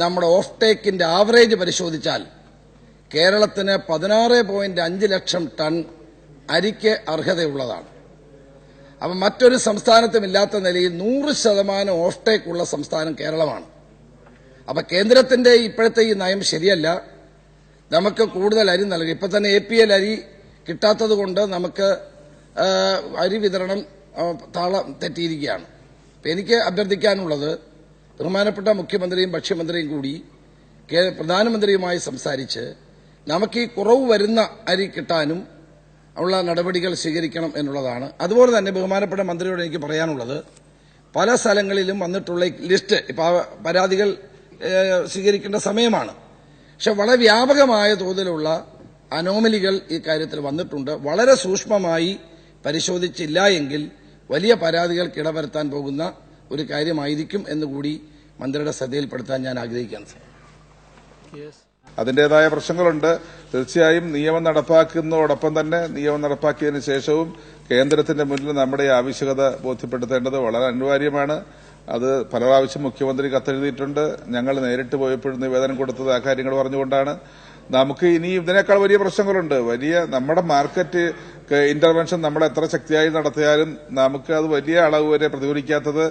നമ്മുടെ of ടേക്കിന്റെ average പരിശോധിച്ചാൽ കേരളത്തിന് പതിനാറ് പോയിന്റ് അഞ്ച് ലക്ഷം ടൺ അരിക്ക് അർഹതയുള്ളതാണ്. അപ്പം മറ്റൊരു സംസ്ഥാനത്തുമില്ലാത്ത നിലയിൽ നൂറ് ശതമാനം ഓഫ് ടേക്ക് ഉള്ള സംസ്ഥാനം കേരളമാണ്. അപ്പൊ കേന്ദ്രത്തിന്റെ ഇപ്പോഴത്തെ ഈ നയം ശരിയല്ല. നമുക്ക് കൂടുതൽ അരി നൽകി. ഇപ്പൊ തന്നെ എ പി എൽ അരി കിട്ടാത്തത് കൊണ്ട് നമുക്ക് അരി വിതരണം താളം തെറ്റിയിരിക്കുകയാണ്. എനിക്ക് അഭ്യർത്ഥിക്കാനുള്ളത് ബഹുമാനപ്പെട്ട മുഖ്യമന്ത്രിയും ഭക്ഷ്യമന്ത്രിയും കൂടി പ്രധാനമന്ത്രിയുമായി സംസാരിച്ച് നമുക്ക് ഈ കുറവ് വരുന്ന അരി കിട്ടാനും ഉള്ള നടപടികൾ സ്വീകരിക്കണം എന്നുള്ളതാണ്. അതുപോലെ തന്നെ ബഹുമാനപ്പെട്ട മന്ത്രിയോട് എനിക്ക് പറയാനുള്ളത് പല സ്ഥലങ്ങളിലും വന്നിട്ടുള്ള ലിസ്റ്റ് ഇപ്പൊ പരാതികൾ സ്വീകരിക്കേണ്ട സമയമാണ്. പക്ഷെ വളരെ വ്യാപകമായ തോതിലുള്ള അനോമലികൾ ഈ കാര്യത്തിൽ വന്നിട്ടുണ്ട്. വളരെ സൂക്ഷ്മമായി പരിശോധിച്ചില്ല എങ്കിൽ വലിയ പരാതികൾക്ക് ഇടവരുത്താൻ പോകുന്ന ഒരു കാര്യമായിരിക്കും എന്നുകൂടി മന്ത്രിയുടെ ശ്രദ്ധയിൽപ്പെടുത്താൻ ഞാൻ ആഗ്രഹിക്കുകയാണ് സർ. അതിന്റേതായ പ്രശ്നങ്ങളുണ്ട്. തീർച്ചയായും നിയമം നടപ്പാക്കുന്നതോടൊപ്പം തന്നെ നിയമം നടപ്പാക്കിയതിനു ശേഷവും കേന്ദ്രത്തിന്റെ മുന്നിൽ നമ്മുടെ ഈ ആവശ്യകത ബോധ്യപ്പെടുത്തേണ്ടത് വളരെ അനിവാര്യമാണ്. അത് പല പ്രാവശ്യം മുഖ്യമന്ത്രി കത്തെഴുതിയിട്ടുണ്ട്. ഞങ്ങൾ നേരിട്ട് പോയപ്പോഴും നിവേദനം കൊടുത്തത് ആ കാര്യങ്ങൾ പറഞ്ഞുകൊണ്ടാണ്. നമുക്ക് ഇനി ഇതിനേക്കാൾ വലിയ പ്രശ്നങ്ങളുണ്ട്. വലിയ നമ്മുടെ മാർക്കറ്റ് ഇന്റർവെൻഷൻ നമ്മൾ എത്ര ശക്തിയായി നടത്തിയാലും നമുക്ക് അത് വലിയ അളവ് വരെ പ്രതിഫലിക്കാത്തത്